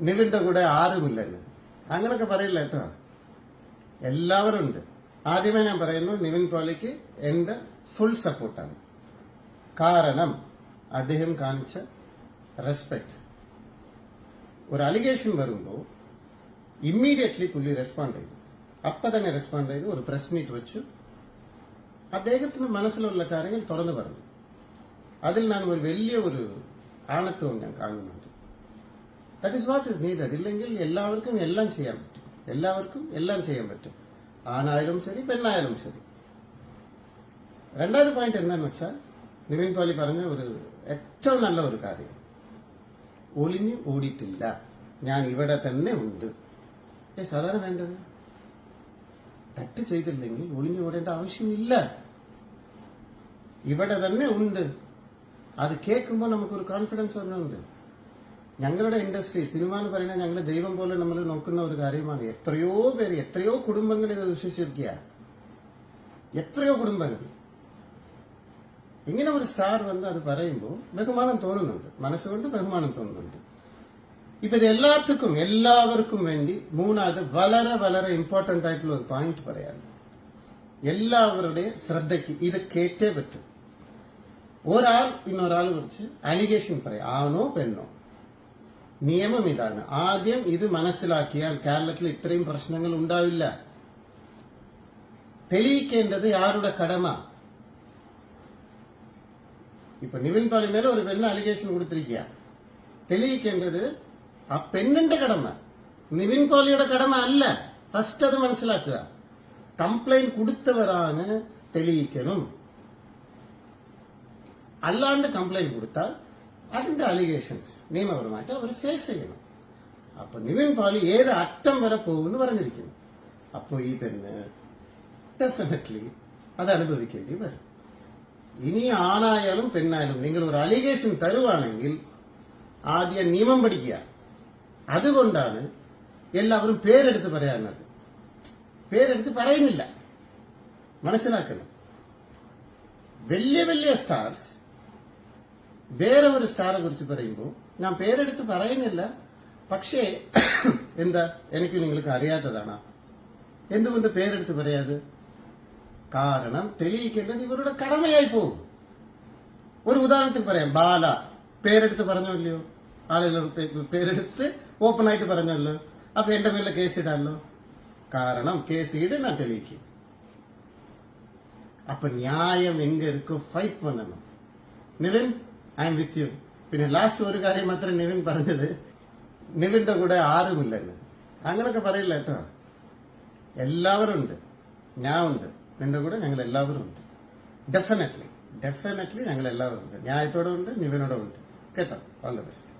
നിവിന്റെ കൂടെ ആരുമില്ലെന്ന്. അങ്ങനൊക്കെ പറയില്ല കേട്ടോ. എല്ലാവരും ഉണ്ട്. ആദ്യമേ ഞാൻ പറയുന്നു നിവിൻ പോളിക്ക് എന്റെ ഫുൾ സപ്പോർട്ടാണ് കാരണം അദ്ദേഹം കാണിച്ച റെസ്പെക്ട് ഒരു അലിഗേഷൻ വരുമ്പോൾ ഇമ്മീഡിയറ്റ്ലി പുള്ളി റെസ്പോണ്ട് ചെയ്തു. അപ്പൊ തന്നെ റെസ്പോണ്ട് ചെയ്തു ഒരു പ്രസ് മീറ്റ് വെച്ചു. അദ്ദേഹത്തിന് മനസ്സിലുള്ള കാര്യങ്ങൾ തുറന്നു പറഞ്ഞു. അതിൽ ഞാൻ ഒരു വലിയ ഒരു ആണത്വം ഞാൻ കാണുന്നുണ്ട്. That is what is needed ഇല്ലെങ്കിൽ എല്ലാവർക്കും എല്ലാം ചെയ്യാൻ പറ്റും. എല്ലാവർക്കും എല്ലാം ചെയ്യാൻ പറ്റും. ആണായാലും ശരി പെണ്ണായാലും ശരി. രണ്ടാമത് പോയിന്റ് എന്താണെന്ന് വെച്ചാൽ നിവിൻ പോലി പറഞ്ഞ ഒരു ഏറ്റവും നല്ല ഒരു കാര്യം. ഒളിഞ്ഞു ഓടിയിട്ടില്ല. ഞാൻ ഇവിടെ തന്നെ ഉണ്ട്. ഏ സാധാരണ വേണ്ടത്? തെറ്റ് ചെയ്തില്ലെങ്കിൽ ഒളിഞ്ഞു ഓടേണ്ട ആവശ്യമില്ല. ഇവിടെ തന്നെ ഉണ്ട്. അത് കേൾക്കുമ്പോൾ നമുക്കൊരു കോൺഫിഡൻസ് വരുന്നുണ്ട് ഞങ്ങളുടെ ഇൻഡസ്ട്രി സിനിമ എന്ന് പറയുന്നത് ഞങ്ങളുടെ ദൈവം പോലെ നമ്മൾ നോക്കുന്ന ഒരു കാര്യമാണ്. എത്രയോ പേര് എത്രയോ കുടുംബങ്ങൾ ഇത് വിശ്വസിച്ചിരിക്കുക എത്രയോ കുടുംബങ്ങൾ. ഇങ്ങനെ ഒരു സ്റ്റാർ വന്ന് അത് പറയുമ്പോൾ ബഹുമാനം തോന്നുന്നുണ്ട്. മനസ്സുകൊണ്ട് ബഹുമാനം തോന്നുന്നുണ്ട്. ഇപ്പൊ ഇത് എല്ലാത്തിക്കും എല്ലാവർക്കും വേണ്ടി മൂന്നാമത് വളരെ വളരെ ഇമ്പോർട്ടന്റ് ആയിട്ടുള്ള ഒരു പോയിന്റ് പറയാണ് എല്ലാവരുടെയും ശ്രദ്ധയ്ക്ക് ഇത് കേട്ടേ പറ്റും. ഒരാൾ ഇന്നൊരാൾ കുറിച്ച് അലിഗേഷൻ പറയാം. ആണോ പെണ്ണോ? നിയമം ഇതാണ് ആദ്യം ഇത് മനസ്സിലാക്കിയാൽ കേരളത്തിൽ ഇത്രയും പ്രശ്നങ്ങൾ ഉണ്ടാവില്ല തെളിയിക്കേണ്ടത് ആരുടെ കടമ ഇപ്പൊ നിവിൻ പാലി മേലെ ഒരു പെണ്ണ് അലിഗേഷൻ കൊടുത്തിരിക്കുക തെളിയിക്കേണ്ടത് ആ പെണ്ണിന്റെ കടമ നിവിൻ പോളിയുടെ കടമ അല്ല ഫസ്റ്റ് അത് മനസ്സിലാക്കുക കംപ്ലൈന്റ് കൊടുത്തവരാണ് തെളിയിക്കണം അല്ലാണ്ട് കംപ്ലൈന്റ് കൊടുത്താൽ അതിന്റെ അലിഗേഷൻസ് നിയമപരമായിട്ട് അവർ ഫേസ് ചെയ്യണം. അപ്പൊ നിവിൻ പോളി ഏത് അറ്റം വരെ പോകുമെന്ന് പറഞ്ഞിരിക്കുന്നു. അപ്പോൾ ഈ പെണ്ണ് ഡെഫിനറ്റ്ലി അത് അനുഭവിക്കേണ്ടി വരും. ഇനി ആണായാലും പെണ്ണായാലും നിങ്ങൾ ഒരു അലിഗേഷൻ തരുവാണെങ്കിൽ ആദ്യം നിയമം പഠിക്കുക. അതുകൊണ്ടാണ് എല്ലാവരും പേരെടുത്ത് പറയാറുള്ളത്. പേരെടുത്ത് പറയുന്നില്ല. മനസ്സിലാക്കണം. വലിയ വലിയ സ്റ്റാർസ് വേറെ ഒരു സ്റ്റാറെ കുറിച്ച് പറയുമ്പോൾ ഞാൻ പേരെടുത്ത് പറയുന്നില്ല. പക്ഷേ എന്താ? എനിക്ക് നിങ്ങൾക്ക് അറിയാത്തതാണ്. എന്തുകൊണ്ട് പേരെടുത്ത് പറയാത്? കാരണം തെളിയിക്കേണ്ടത് ഇവരുടെ കടമയായി പോകും. ഒരു ഉദാഹരണത്തിൽ പറയാം. ബാല. പേരെടുത്ത് പറഞ്ഞല്ലോ. ആളുകൾ പേരെടുത്ത് ഓപ്പൺ ആയിട്ട് പറഞ്ഞല്ലോ. അപ്പൊ എന്റെ മേലെ കേസ് ഇടാമല്ലോ കാരണം കേസ് ഇട് ഞാൻ തെളിയിക്കും. അപ്പൊ ന്യായം എങ്ക fight പണ്ണണം Nivin I am with you പിന്നെ ലാസ്റ്റ് ഒരു കാര്യം മാത്രം നിവിൻ പറഞ്ഞത്. നിവിന്റെ കൂടെ ആരുമില്ലെന്ന്. അങ്ങനൊക്കെ പറയില്ല കേട്ടോ. എല്ലാവരും ഉണ്ട്. ഞാൻ ഉണ്ട്. നിന്റെ കൂടെ ഞങ്ങൾ എല്ലാവരും ഉണ്ട്. ഡെഫിനറ്റ്ലി ഡെഫിനറ്റ്ലി ഞങ്ങൾ എല്ലാവരും ഉണ്ട്. ന്യായത്തോടെ ഉണ്ട് നിവിനോടെ ഉണ്ട്. കേട്ടോ. All the best